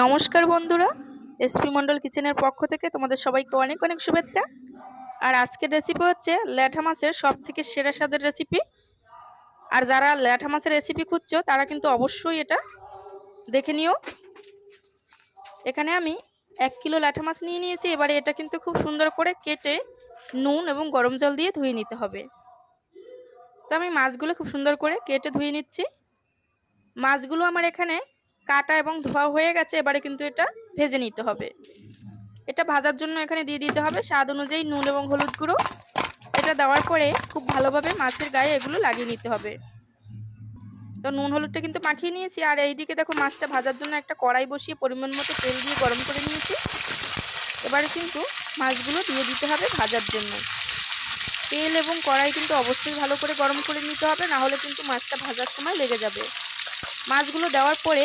নমস্কার বন্ধুরা, এসপি মন্ডল কিচেনের পক্ষ থেকে তোমাদের সবাইকে অনেক অনেক শুভেচ্ছা। আর আজকের রেসিপি হচ্ছে ল্যাঠা মাছের সব থেকে সেরা স্বাদের রেসিপি আর যারা ল্যাঠা মাছের রেসিপি খুঁজছো, তারা কিন্তু অবশ্যই এটা দেখে নিও। এখানে আমি এক কিলো ল্যাঠা মাছ নিয়ে নিয়েছি, এবারে এটা কিন্তু খুব সুন্দর করে কেটে নুন এবং গরম জল দিয়ে ধুয়ে নিতে হবে। তো আমি মাছগুলো খুব সুন্দর করে কেটে ধুয়ে নিচ্ছি। মাছগুলো আমার এখানে কাটা এবং ধোয়া হয়ে গেছে, এবারে কিন্তু এটা ভেজে নিতে হবে। এটা ভাজার জন্য এখানে দিয়ে দিতে হবে স্বাদ অনুযায়ী নুন এবং হলুদ গুঁড়ো। এটা দেওয়ার পরে খুব ভালোভাবে মাছের গায়ে এগুলো লাগিয়ে নিতে হবে। তো নুন হলুদটা কিন্তু মাখিয়ে নিয়েছি, আর এইদিকে দেখো মাছটা ভাজার জন্য একটা কড়াই বসিয়ে পরিমাণ মতো তেল দিয়ে গরম করে নিয়েছি। এবারে কিন্তু মাছগুলো দিয়ে দিতে হবে ভাজার জন্য। তেল এবং কড়াই কিন্তু অবশ্যই ভালো করে গরম করে নিতে হবে, না হলে কিন্তু মাছটা ভাজার সময় লেগে যাবে। মাছগুলো দেওয়ার পরে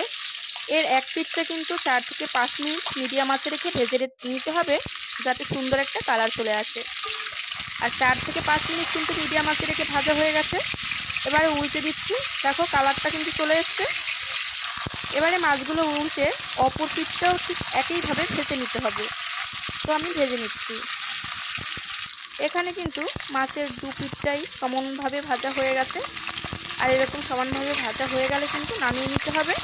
এর এক পিঠটা কিন্তু চার থেকে পাঁচ মিনিট মিডিয়াম আঁচে রেখে ভেজে নিতে হবে, যাতে সুন্দর একটা কালার চলে আসে। আর চার থেকে পাঁচ মিনিট কিন্তু মিডিয়াম আঁচে রেখে ভাজা হয়ে গেছে। এবারে উল্টে দিচ্ছি। দেখো কালারটা কিন্তু চলে এসছে। এবারে মাছগুলো উল্টে অপর পিঠটাও ঠিক একইভাবে ভেজে নিতে হবে। তো আমি ভেজে নিচ্ছি। এখানে কিন্তু মাছের দু পিঠটাই সমানভাবে ভাজা হয়ে গেছে। আর এরকম সমানভাবে ভাজা হয়ে গেলে কিন্তু নামিয়ে নিতে হবে।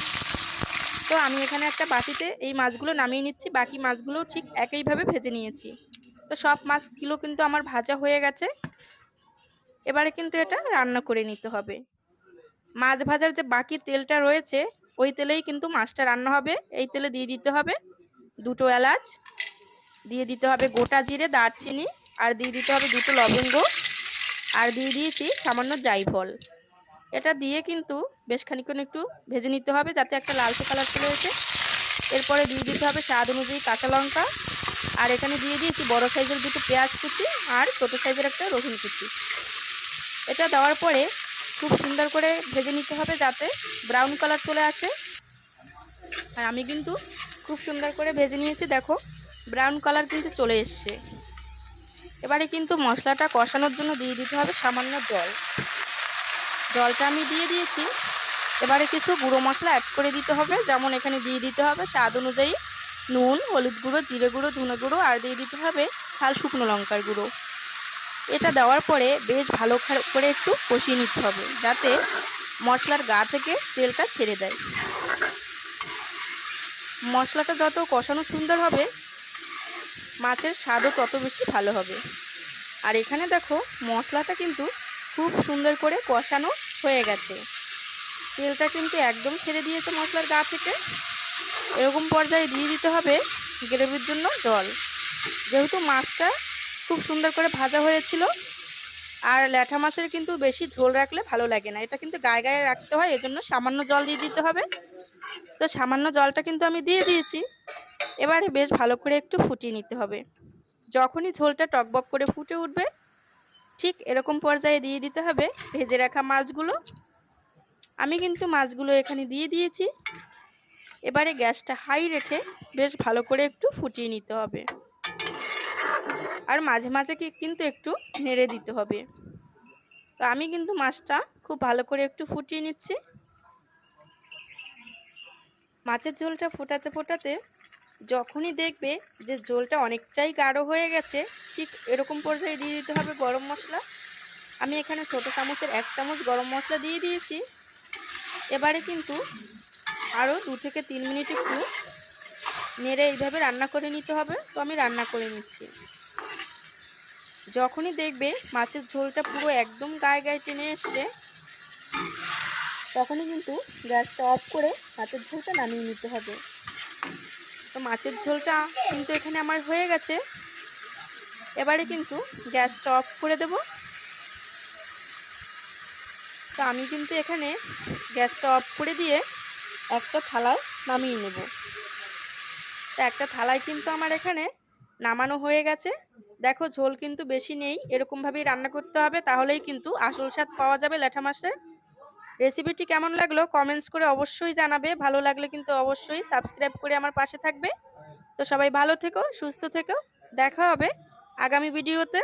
তো আমি এখানে একটা বাটিতে এই মাছগুলো নামিয়ে নিচ্ছি। বাকি মাছগুলো ঠিক একইভাবে ভেজে নিয়েছি। তো সব মাছগুলো কিন্তু আমার ভাজা হয়ে গেছে। এবারে কিন্তু এটা রান্না করে নিতে হবে। মাছ ভাজার যে বাকি তেলটা রয়েছে, ওই তেলেই কিন্তু মাছটা রান্না হবে। এই তেলে দিয়ে দিতে হবে দুটো এলাচ, দিয়ে দিতে হবে গোটা জিরে, দারচিনি, আর দিয়ে দিতে হবে দুটো লবঙ্গ, আর দিয়ে দিয়েছি সামান্য জাইফল এটা দিয়ে কিন্তু বেশ খানিক্ষণ একটু ভেজে নিতে হবে যাতে একটা লালচে কালার চলে এসে এরপরে দিয়ে দিতে হবে স্বাদ অনুযায়ী কাঁচা লঙ্কা। আর এখানে দিয়ে দিয়েছি বড় সাইজের দুটো পেঁয়াজ কুচি আর ছোটো সাইজের একটা রসুন কুচি। এটা দেওয়ার পরে খুব সুন্দর করে ভেজে নিতে হবে যাতে ব্রাউন কালার চলে আসে। আর আমি কিন্তু খুব সুন্দর করে ভেজে নিয়েছি, দেখো ব্রাউন কালার কিন্তু চলে এসছে। এবারে কিন্তু মশলাটা কষানোর জন্য দিয়ে দিতে হবে সামান্য জল। জলটা আমি দিয়ে দিয়েছি। এবারে কিছু গুঁড়ো মশলা অ্যাড করে দিতে হবে। যেমন এখানে দিয়ে দিতে হবে স্বাদ অনুযায়ী নুন, হলুদ গুঁড়ো, জিরে গুঁড়ো, ধনে গুঁড়ো আর দিয়ে দিতে হবে শাল শুকনো লঙ্কার গুঁড়ো। এটা দেওয়ার পরে বেশ ভালো করে একটু কষিয়ে নিতে হবে যাতে মশলার গা থেকে তেলটা ছেড়ে দেয়। মশলাটা যত কষানো সুন্দর হবে, মাছের স্বাদও তত বেশি ভালো হবে। আর এখানে দেখো মশলাটা কিন্তু খুব সুন্দর করে কষানো হয়ে গেছে। তেলটা কিন্তু একদম ছেড়ে দিয়েছে মশলার গা থেকে। এরকম পর্যায়ে দিয়ে দিতে হবে গ্রেভির জন্য জল। যেহেতু মাছটা খুব সুন্দর করে ভাজা হয়েছিল, আর ল্যাঠা মাছের কিন্তু বেশি ঝোল রাখলে ভালো লাগে না। এটা কিন্তু গায়ে গায়ে রাখতে হয়, এজন্য সামান্য জল দিয়ে দিতে হবে। তো সামান্য জলটা কিন্তু আমি দিয়ে দিয়েছি। এবারে বেশ ভালো করে একটু ফুটিয়ে নিতে হবে। যখনই ঝোলটা টকবক করে ফুটে উঠবে ঠিক এরকম পর্যায়ে দিয়ে দিতে হবে। ভেজে রাখা মাছগুলো। আমি কিন্তু মাছগুলো এখানে দিয়ে দিয়েছি। এবারে গ্যাসটা হাই রেখে বেশ ভালো করে একটু ফুটিয়ে নিতে হবে। আর মাঝে মাঝে কিন্তু একটু নেড়ে দিতে হবে। তো আমি কিন্তু মাছটা খুব ভালো করে একটু ফুটিয়ে নিচ্ছি। মাছের ঝোলটা ফোটাতে ফোটাতে যখনই দেখবে যে ঝোলটা অনেকটাই গাঢ় হয়ে গেছে, ঠিক এরকম পর্যায়ে দিয়ে দিতে হবে গরম মশলা। আমি এখানে ছোটো চামচের এক চামচ গরম মশলা দিয়ে দিয়েছি। এবারে কিন্তু আরও দু থেকে তিন মিনিট একটু নেড়ে এইভাবে রান্না করে নিতে হবে। তো আমি রান্না করে নিচ্ছি। যখনই দেখবে মাছের ঝোলটা পুরো একদম গায়ে গায়ে টেনে এসছে, তখনই কিন্তু গ্যাসটা অফ করে মাছের ঝোলটা নামিয়ে নিতে হবে। তো মাছের ঝোলটা কিন্তু এখানে আমার হয়ে গেছে। এবারে কিন্তু গ্যাসটা অফ করে দেব। তো আমি কিন্তু এখানে গ্যাসটা অফ করে দিয়ে একটা থালায় নামিয়ে নেব। তো একটা থালায় কিন্তু আমার এখানে নামানো হয়ে গেছে। দেখো ঝোল কিন্তু বেশি নেই, এরকমভাবেই রান্না করতে হবে, তাহলেই কিন্তু আসল স্বাদ পাওয়া যাবে ল্যাঠা মাছের। রেসিপিটি কেমন লাগল? কমেন্টস করে অবশ্যই জানাবে। ভালো লাগলে কিন্তু অবশ্যই সাবস্ক্রাইব করে আমার পাশে থাকবে। তো সবাই ভালো থেকো, সুস্থ থেকো। দেখা হবে আগামী ভিডিওতে